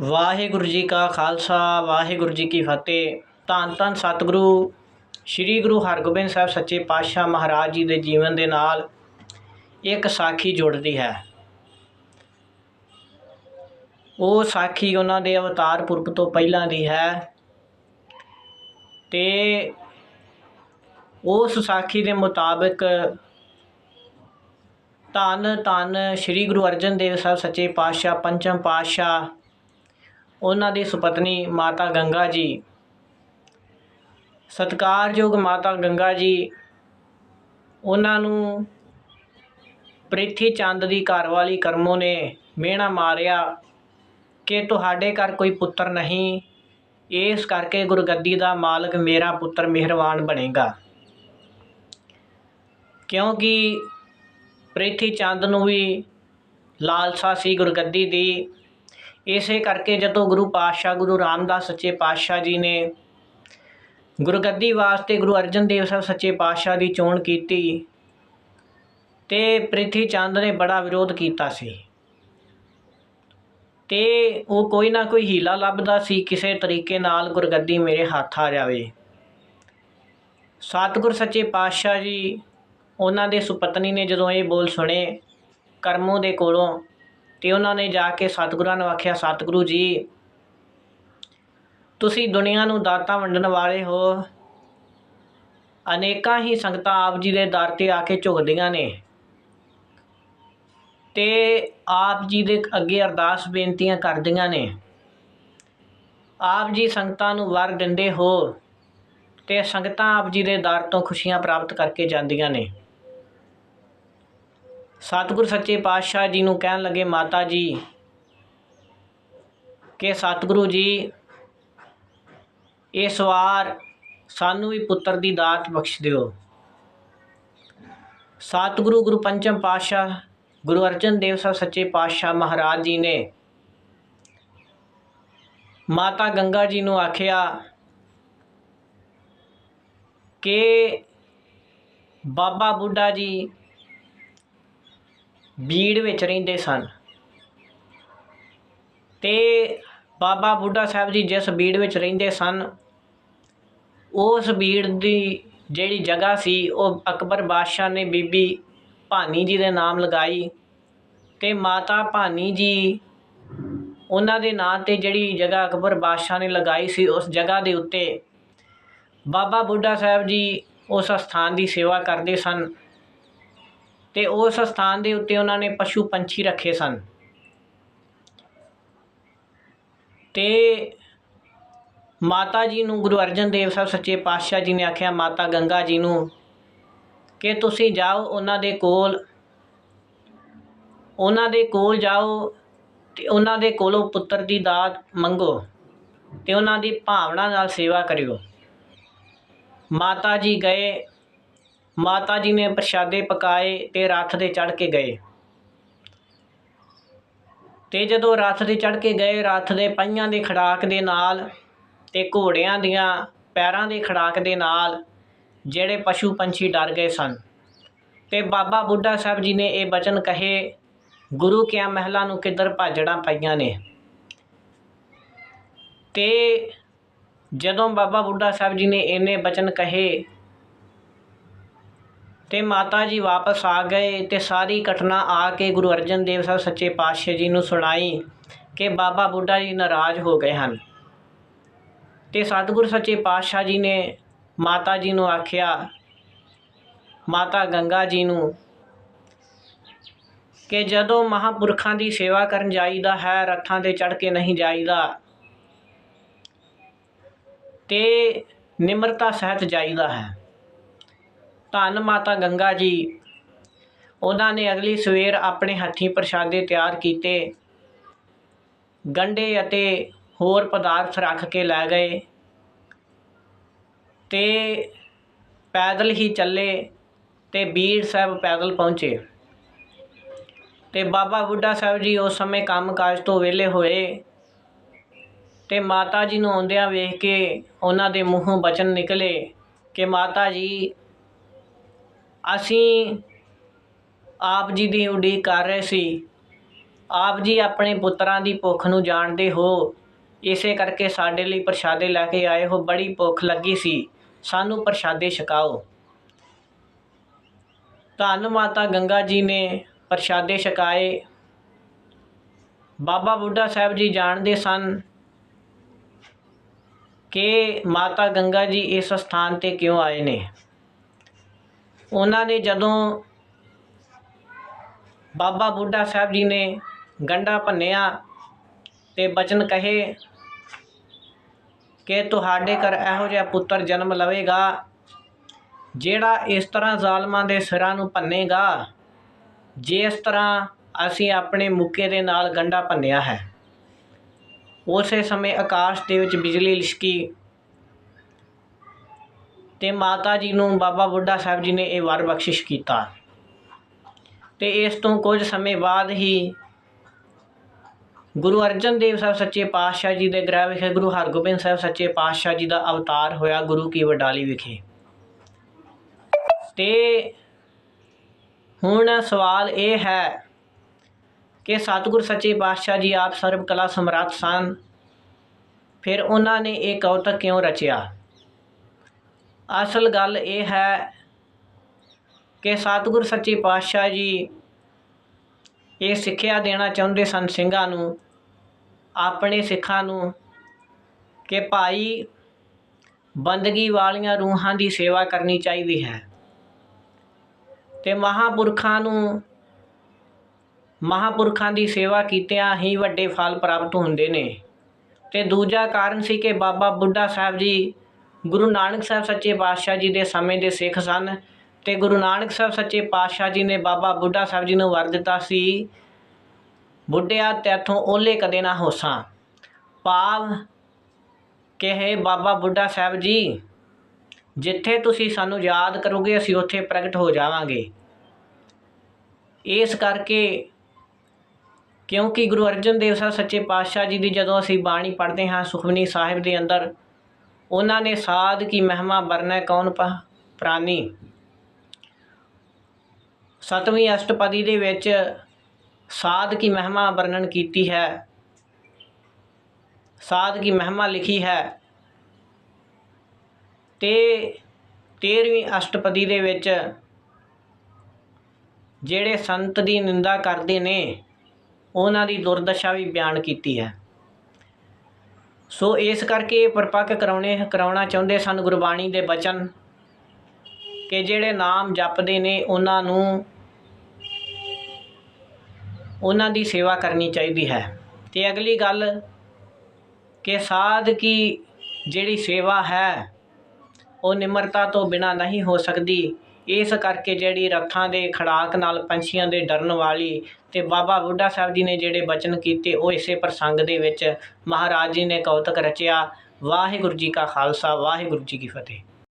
ਵਾਹਿਗੁਰੂ ਜੀ ਕਾ ਖਾਲਸਾ, ਵਾਹਿਗੁਰੂ ਜੀ ਕੀ ਫਤਿਹ। ਧੰਨ ਧੰਨ ਸਤਿਗੁਰੂ, ਸ੍ਰੀ ਗੁਰੂ ਹਰਗੋਬਿੰਦ ਸਾਹਿਬ ਸੱਚੇ ਪਾਤਸ਼ਾਹ ਮਹਾਰਾਜ ਜੀ ਦੇ ਜੀਵਨ ਦੇ ਨਾਲ ਇੱਕ ਸਾਖੀ ਜੁੜਦੀ ਹੈ। ਉਹ ਸਾਖੀ ਉਹਨਾਂ ਦੇ ਅਵਤਾਰ ਪੁਰਬ ਤੋਂ ਪਹਿਲਾਂ ਦੀ ਹੈ ਤੇ ਉਸ ਸਾਖੀ ਦੇ ਮੁਤਾਬਕ ਧੰਨ ਧੰਨ ਸ੍ਰੀ ਗੁਰੂ ਅਰਜਨ ਦੇਵ ਸਾਹਿਬ ਸੱਚੇ ਪਾਤਸ਼ਾਹ, ਪੰਚਮ ਪਾਤਸ਼ਾਹ ਉਹਨਾਂ ਦੀ ਸੁਪਤਨੀ ਮਾਤਾ ਗੰਗਾ ਜੀ। ਸਤਿਕਾਰਯੋਗ ਮਾਤਾ ਗੰਗਾ ਜੀ, ਉਹਨਾਂ ਨੂੰ ਪ੍ਰਿਥੀ ਚੰਦ ਦੀ ਘਰਵਾਲੀ ਕਰਮੋ ਨੇ ਮਿਹਣਾ ਮਾਰਿਆ ਕਿ ਤੁਹਾਡੇ ਘਰ ਕੋਈ ਪੁੱਤਰ ਨਹੀਂ, ਇਸ ਕਰਕੇ ਗੁਰਗੱਦੀ ਦਾ ਮਾਲਕ ਮੇਰਾ ਪੁੱਤਰ ਮਿਹਰਬਾਨ ਬਣੇਗਾ। ਕਿਉਂਕਿ ਪ੍ਰਿਥੀ ਚੰਦ ਨੂੰ ਵੀ ਲਾਲਸਾ ਸੀ ਗੁਰਗੱਦੀ ਦੀ ਇਸੇ ਕਰਕੇ ਜਦੋਂ ਗੁਰੂ ਪਾਤਸ਼ਾਹ, ਗੁਰੂ ਰਾਮਦਾਸ ਸੱਚੇ ਪਾਤਸ਼ਾਹ ਜੀ ਨੇ ਗੁਰਗੱਦੀ ਵਾਸਤੇ ਗੁਰੂ ਅਰਜਨ ਦੇਵ ਸਾਹਿਬ ਸੱਚੇ ਪਾਤਸ਼ਾਹ ਦੀ ਚੋਣ ਕੀਤੀ ਤੇ ਪ੍ਰਿਥੀ ਚੰਦ ਨੇ ਬੜਾ ਵਿਰੋਧ ਕੀਤਾ ਸੀ। ਤੇ ਉਹ ਕੋਈ ਨਾ ਕੋਈ ਹੀਲਾ ਲੱਭਦਾ ਸੀ, ਕਿਸੇ ਤਰੀਕੇ ਨਾਲ ਗੁਰਗੱਦੀ ਮੇਰੇ ਹੱਥ ਆ ਜਾਵੇ। ਸਤਿਗੁਰ ਸੱਚੇ ਪਾਤਸ਼ਾਹ ਜੀ, ਉਹਨਾਂ ਦੇ ਸੁਪਤਨੀ ਨੇ ਜਦੋਂ ਇਹ ਬੋਲ ਸੁਣੇ, ਕਰਮੋ ਦੇ ਕੋਲੋਂ ਤੇ ਉਹਨਾਂ ਨੇ ਜਾ ਕੇ ਸਤਿਗੁਰਾਂ ਨੂੰ ਆਖਿਆ, ਸਤਿਗੁਰੂ ਜੀ, ਤੁਸੀਂ ਦੁਨੀਆ ਨੂੰ ਦਾਤਾਂ ਵੰਡਣ ਵਾਲੇ ਹੋ। ਅਨੇਕਾਂ ਹੀ ਸੰਗਤਾਂ ਆਪ ਜੀ ਦੇ ਦਰ ਤੇ ਆ ਕੇ ਝੁਕਦੀਆਂ ਨੇ। ਤੇ ਆਪ ਜੀ ਦੇ ਅੱਗੇ ਅਰਦਾਸ ਬੇਨਤੀਆਂ ਕਰਦੀਆਂ ਨੇ। ਆਪ ਜੀ ਸੰਗਤਾਂ ਨੂੰ ਵਰ ਦਿੰਦੇ ਹੋ ਤੇ ਸੰਗਤਾਂ ਆਪ ਜੀ ਦੇ ਦਰ ਤੋਂ ਖੁਸ਼ੀਆਂ ਪ੍ਰਾਪਤ ਕਰਕੇ ਜਾਂਦੀਆਂ ਨੇ। ਸਤਿਗੁਰ ਸੱਚੇ ਪਾਤਸ਼ਾਹ ਜੀ ਨੂੰ ਕਹਿਣ ਲੱਗੇ, ਮਾਤਾ ਜੀ, ਕਿ ਸਤਿਗੁਰੂ ਜੀ, ਇਸ ਵਾਰ ਸਾਨੂੰ ਵੀ ਪੁੱਤਰ ਦੀ ਦਾਤ ਬਖਸ਼ ਦਿਓ। ਸਤਿਗੁਰੂ ਗੁਰੂ ਪੰਚਮ ਪਾਤਸ਼ਾਹ, ਗੁਰੂ ਅਰਜਨ ਦੇਵ ਸਾਹਿਬ ਸੱਚੇ ਪਾਤਸ਼ਾਹ ਮਹਾਰਾਜ ਜੀ ਨੇ ਮਾਤਾ ਗੰਗਾ ਜੀ ਨੂੰ ਆਖਿਆ ਕਿ ਬਾਬਾ ਬੁੱਢਾ ਜੀ ਬੀੜ ਵਿੱਚ ਰਹਿੰਦੇ ਸਨ। ਤੇ ਬਾਬਾ ਬੁੱਢਾ ਸਾਹਿਬ ਜੀ ਜਿਸ ਬੀੜ ਵਿੱਚ ਰਹਿੰਦੇ ਸਨ, ਉਸ ਬੀੜ ਦੀ ਜਿਹੜੀ ਜਗ੍ਹਾ ਸੀ, ਉਹ ਅਕਬਰ ਬਾਦਸ਼ਾਹ ਨੇ ਬੀਬੀ ਭਾਨੀ ਜੀ ਦੇ ਨਾਮ ਲਗਾਈ ਤੇ ਮਾਤਾ ਭਾਨੀ ਜੀ ਉਹਨਾਂ ਦੇ ਨਾਂ ਤੇ ਜਿਹੜੀ ਜਗ੍ਹਾ ਅਕਬਰ ਬਾਦਸ਼ਾਹ ਨੇ ਲਗਾਈ ਸੀ, ਉਸ ਜਗ੍ਹਾ ਦੇ ਉੱਤੇ ਬਾਬਾ ਬੁੱਢਾ ਸਾਹਿਬ ਜੀ ਉਸ ਸਥਾਨ ਦੀ ਸੇਵਾ ਕਰਦੇ ਸਨ। ਤੇ ਉਸ ਸਥਾਨ ਦੇ ਉੱਤੇ ਉਹਨਾਂ ਨੇ ਪਸ਼ੂ ਪੰਛੀ ਰੱਖੇ ਸਨ। ਤੇ ਮਾਤਾ ਜੀ ਨੂੰ ਗੁਰੂ ਅਰਜਨ ਦੇਵ ਸਾਹਿਬ ਸੱਚੇ ਪਾਤਸ਼ਾਹ ਜੀ ਨੇ ਆਖਿਆ, ਮਾਤਾ ਗੰਗਾ ਜੀ ਨੂੰ ਕਿ ਤੁਸੀਂ ਜਾਓ ਉਹਨਾਂ ਦੇ ਕੋਲ, ਉਹਨਾਂ ਦੇ ਕੋਲ ਜਾਓ ਤੇ ਉਹਨਾਂ ਦੇ ਕੋਲੋਂ ਪੁੱਤਰ ਦੀ ਦਾਤ ਮੰਗੋ ਤੇ ਉਹਨਾਂ ਦੀ ਭਾਵਨਾ ਨਾਲ ਸੇਵਾ ਕਰਿਓ। ਮਾਤਾ ਜੀ ਗਏ ਮਾਤਾ ਜੀ ਨੇ ਪ੍ਰਸ਼ਾਦੇ ਪਕਾਏ ਤੇ ਰੱਥ ਦੇ ਚੜ ਕੇ ਗਏ। ਤੇ ਜਦੋਂ ਰੱਥ ਦੇ ਚੜ ਕੇ ਗਏ, ਰੱਥ ਦੇ ਪਹੀਆਂ ਦੇ ਖੜਾਕ ਦੇ ਨਾਲ ਤੇ ਘੋੜਿਆਂ ਦੀਆਂ ਪੈਰਾਂ ਦੇ ਖੜਾਕ ਦੇ ਨਾਲ ਜਿਹੜੇ ਪਸ਼ੂ ਪੰਛੀ ਡਰ ਗਏ ਸਨ। ਤੇ ਬਾਬਾ ਬੁੱਢਾ ਸਾਹਿਬ ਜੀ ਨੇ ਇਹ ਬਚਨ ਕਹੇ, ਗੁਰੂ ਕਿਆ ਮਹਿਲਾ ਨੂੰ ਕਿੱਧਰ ਭਾਜੜਾਂ ਪਈਆਂ ਨੇ? ਤੇ ਜਦੋਂ ਬਾਬਾ ਬੁੱਢਾ ਸਾਹਿਬ ਜੀ ਨੇ ਇਹਨੇ ਬਚਨ ਕਹੇ ਤੇ ਮਾਤਾ ਜੀ ਵਾਪਸ ਆ ਗਏ ਤੇ ਸਾਰੀ ਘਟਨਾ ਆ ਕੇ ਗੁਰੂ ਅਰਜਨ ਦੇਵ ਸਾਹਿਬ ਸੱਚੇ ਪਾਤਸ਼ਾਹ ਜੀ ਨੂੰ ਸੁਣਾਈ ਕਿ ਬਾਬਾ ਬੁੱਢਾ ਜੀ ਨਾਰਾਜ਼ ਹੋ ਗਏ ਹਨ। ਤੇ ਸਤਿਗੁਰ ਸੱਚੇ ਪਾਤਸ਼ਾਹ ਜੀ ਨੇ ਮਾਤਾ ਜੀ ਨੂੰ ਆਖਿਆ, ਮਾਤਾ ਗੰਗਾ ਜੀ ਨੂੰ ਕਿ ਜਦੋਂ ਮਹਾਪੁਰਖਾਂ ਦੀ ਸੇਵਾ ਕਰਨ ਜਾਈਦਾ ਹੈ, ਰੱਥਾਂ ਤੇ ਚੜ ਕੇ ਨਹੀਂ ਜਾਈਦਾ ਤੇ ਨਿਮਰਤਾ ਸਹਿਤ ਜਾਈਦਾ ਹੈ। ਧੰਨ ਮਾਤਾ ਗੰਗਾ ਜੀ। ਉਹਨਾਂ ਨੇ ਅਗਲੀ ਸਵੇਰ ਆਪਣੇ ਹੱਥੀਂ ਪ੍ਰਸ਼ਾਦੇ ਤਿਆਰ ਕੀਤੇ। ਗੰਡੇ ਅਤੇ ਹੋਰ ਪਦਾਰਥ ਰੱਖ ਕੇ ਲੈ ਗਏ। ਤੇ ਪੈਦਲ ਹੀ ਚੱਲੇ ਤੇ ਬੀੜ ਸਾਹਿਬ ਪੈਦਲ ਪਹੁੰਚੇ। ਤੇ ਬਾਬਾ ਬੁੱਢਾ ਸਾਹਿਬ ਜੀ ਉਸ ਸਮੇਂ ਕੰਮਕਾਜ ਤੋਂ ਵਿਹਲੇ ਹੋਏ। ਤੇ ਮਾਤਾ ਜੀ ਨੂੰ ਆਉਂਦਿਆਂ ਵੇਖ ਕੇ ਉਹਨਾਂ ਦੇ ਮੂੰਹੋਂ ਬਚਨ ਨਿਕਲੇ ਕਿ ਮਾਤਾ ਜੀ ਅਸੀਂ ਆਪ ਜੀ ਦੀ ਉਡੀਕ ਕਰ ਰਹੇ ਸੀ। ਆਪ ਜੀ ਆਪਣੇ ਪੁੱਤਰਾਂ ਦੀ ਭੁੱਖ ਨੂੰ ਜਾਣਦੇ ਹੋ। ਇਸੇ ਕਰਕੇ ਸਾਡੇ ਲਈ ਪ੍ਰਸ਼ਾਦੇ ਲੈ ਕੇ ਆਏ ਹੋ। ਬੜੀ ਭੁੱਖ ਲੱਗੀ ਸੀ। ਸਾਨੂੰ ਪ੍ਰਸ਼ਾਦੇ ਛਕਾਓ। ਧੰਨ ਮਾਤਾ ਗੰਗਾ ਜੀ ਨੇ ਪ੍ਰਸ਼ਾਦੇ ਛਕਾਏ। ਬਾਬਾ ਬੁੱਢਾ ਸਾਹਿਬ ਜੀ ਜਾਣਦੇ ਸਨ ਕਿ ਮਾਤਾ ਗੰਗਾ ਜੀ ਇਸ ਸਥਾਨ ਤੇ ਕਿਉਂ ਆਏ ਨੇ। ਉਹਨਾਂ ਨੇ ਜਦੋਂ ਬਾਬਾ ਬੁੱਢਾ ਸਾਹਿਬ ਜੀ ਨੇ ਗੰਡਾ ਭੰਨਿਆ ਤੇ ਬਚਨ ਕਹੇ ਕਿ ਤੁਹਾਡੇ ਘਰ ਇਹੋ ਜਿਹਾ ਪੁੱਤਰ ਜਨਮ ਲਵੇਗਾ ਜਿਹੜਾ ਇਸ ਤਰ੍ਹਾਂ ਜ਼ਾਲਮਾਂ ਦੇ ਸਿਰਾਂ ਨੂੰ ਭੰਨੇਗਾ ਜਿਸ ਤਰ੍ਹਾਂ ਅਸੀਂ ਆਪਣੇ ਮੁੱਕੇ ਦੇ ਨਾਲ ਗੰਡਾ ਭੰਨਿਆ ਹੈ। ਉਸੇ ਸਮੇਂ ਆਕਾਸ਼ ਦੇ ਵਿੱਚ ਬਿਜਲੀ ਲਿਸ਼ਕੀ ਤੇ ਮਾਤਾ ਜੀ ਨੂੰ ਬਾਬਾ ਬੁੱਢਾ ਸਾਹਿਬ ਜੀ ਨੇ ਇਹ ਵਰ ਬਖਸ਼ਿਸ਼ ਕੀਤਾ। ਤੇ ਇਸ ਤੋਂ ਕੁਝ ਸਮੇਂ ਬਾਅਦ ਹੀ ਗੁਰੂ ਅਰਜਨ ਦੇਵ ਸਾਹਿਬ ਸੱਚੇ ਪਾਤਸ਼ਾਹ ਜੀ ਦੇ ਗ੍ਰਹਿ ਵਿਖੇ, ਗੁਰੂ ਹਰਗੋਬਿੰਦ ਸਾਹਿਬ ਸੱਚੇ ਪਾਤਸ਼ਾਹ ਜੀ ਦਾ ਅਵਤਾਰ ਹੋਇਆ ਗੁਰੂ ਕੀ ਵਡਾਲੀ ਵਿਖੇ। ਤੇ ਹੁਣ ਸਵਾਲ ਇਹ ਹੈ ਕਿ ਸਤਿਗੁਰ ਸੱਚੇ ਪਾਤਸ਼ਾਹ ਜੀ ਆਪ ਸਰਬ ਕਲਾ ਸਮਰੱਥ ਸਨ, ਫਿਰ ਉਹਨਾਂ ਨੇ ਇਹ ਕੌਤਕ ਕਿਉਂ ਰਚਿਆ? ਅਸਲ ਗੱਲ ਇਹ ਹੈ ਕਿ ਸਤਿਗੁਰ ਸੱਚੇ ਪਾਤਸ਼ਾਹ ਜੀ ਇਹ ਸਿੱਖਿਆ ਦੇਣਾ ਚਾਹੁੰਦੇ ਸਨ ਸਿੰਘਾਂ ਨੂੰ, ਆਪਣੇ ਸਿੱਖਾਂ ਨੂੰ, ਕਿ ਭਾਈ ਬੰਦਗੀ ਵਾਲੀਆਂ ਰੂਹਾਂ ਦੀ ਸੇਵਾ ਕਰਨੀ ਚਾਹੀਦੀ ਹੈ। ਤੇ ਮਹਾਪੁਰਖਾਂ ਨੂੰ, ਮਹਾਪੁਰਖਾਂ ਦੀ ਸੇਵਾ ਕੀਤਿਆਂ ਹੀ ਵੱਡੇ ਫਲ ਪ੍ਰਾਪਤ ਹੁੰਦੇ ਨੇ। ਤੇ ਦੂਜਾ ਕਾਰਨ ਸੀ ਕਿ ਬਾਬਾ ਬੁੱਢਾ ਸਾਹਿਬ ਜੀ ਗੁਰੂ ਨਾਨਕ ਸਾਹਿਬ ਸੱਚੇ ਪਾਤਸ਼ਾਹ ਜੀ ਦੇ ਸਮੇਂ ਦੇ ਸਿੱਖ ਸਨ ਤੇ ਗੁਰੂ ਨਾਨਕ ਸਾਹਿਬ ਸੱਚੇ ਪਾਤਸ਼ਾਹ ਜੀ ਨੇ ਬਾਬਾ ਬੁੱਢਾ ਸਾਹਿਬ ਜੀ ਨੂੰ ਵਰ ਦਿੱਤਾ ਸੀ। ਬੁੱਢਿਆ ਤੇਥੋਂ ਓਲੇ ਕਦੇ ਨਾ ਹੋਸਾਂ। ਭਾਵ ਕਹੇ ਬਾਬਾ ਬੁੱਢਾ ਸਾਹਿਬ ਜੀ, ਜਿੱਥੇ ਤੁਸੀਂ ਸਾਨੂੰ ਯਾਦ ਕਰੋਗੇ ਅਸੀਂ ਉੱਥੇ ਪ੍ਰਗਟ ਹੋ ਜਾਵਾਂਗੇ। ਇਸ ਕਰਕੇ ਕਿਉਂਕਿ ਗੁਰੂ ਅਰਜਨ ਦੇਵ ਸਾਹਿਬ ਸੱਚੇ ਪਾਤਸ਼ਾਹ ਜੀ ਦੀ ਜਦੋਂ ਅਸੀਂ ਬਾਣੀ ਪੜ੍ਹਦੇ ਹਾਂ ਸੁਖਮਨੀ ਸਾਹਿਬ ਦੇ ਅੰਦਰ ਉਹਨਾਂ ਨੇ ਸਾਧ ਕੀ ਮਹਿਮਾ ਵਰਨੈ ਕੌਣ ਪਾ, ਪ੍ਰਾਨੀ? ਸਤਵੀਂ ਅਸ਼ਟਪਦੀ ਦੇ ਵਿੱਚ ਸਾਧ ਕੀ ਮਹਿਮਾ ਵਰਣਨ ਕੀਤੀ ਹੈ। ਸਾਧ ਕੀ ਮਹਿਮਾ ਲਿਖੀ ਹੈ। ਤੇ 13ਵੀਂ ਅਸ਼ਟਪਦੀ ਦੇ ਵਿੱਚ ਜਿਹੜੇ ਸੰਤ ਦੀ ਨਿੰਦਾ ਕਰਦੇ ਨੇ, ਉਹਨਾਂ ਦੀ ਦੁਰਦਸ਼ਾ ਵੀ ਬਿਆਨ ਕੀਤੀ ਹੈ। ਸੋ ਇਸ ਕਰਕੇ ਇਹ ਪਰਪੱਕ ਕਰਾਉਣੇ, ਕਰਾਉਣਾ ਚਾਹੁੰਦੇ ਸਨ ਗੁਰਬਾਣੀ ਦੇ ਬਚਨ ਕਿ ਜਿਹੜੇ ਨਾਮ ਜਪਦੇ ਨੇ ਉਹਨਾਂ ਨੂੰ, ਉਹਨਾਂ ਦੀ ਸੇਵਾ ਕਰਨੀ ਚਾਹੀਦੀ ਹੈ। ਤੇ ਅਗਲੀ ਗੱਲ ਕਿ ਸਾਧ ਕੀ ਜਿਹੜੀ ਸੇਵਾ ਹੈ, ਉਹ ਨਿਮਰਤਾ ਤੋਂ ਬਿਨਾ ਨਹੀਂ ਹੋ ਸਕਦੀ। ਇਸ ਕਰਕੇ ਜਿਹੜੀ ਰੱਥਾਂ ਦੇ ਖੜਾਕ ਨਾਲ ਪੰਛੀਆਂ ਦੇ ਡਰਨ ਵਾਲੀ ਅਤੇ ਬਾਬਾ ਬੁੱਢਾ ਸਾਹਿਬ ਜੀ ਨੇ ਜਿਹੜੇ ਬਚਨ ਕੀਤੇ ਉਹ ਇਸੇ ਪ੍ਰਸੰਗ ਦੇ ਵਿੱਚ ਮਹਾਰਾਜ ਜੀ ਨੇ ਕੌਤਕ ਰਚਿਆ। ਵਾਹਿਗੁਰੂ ਜੀ ਕਾ ਖਾਲਸਾ, ਵਾਹਿਗੁਰੂ ਜੀ ਕੀ ਫਤਿਹ।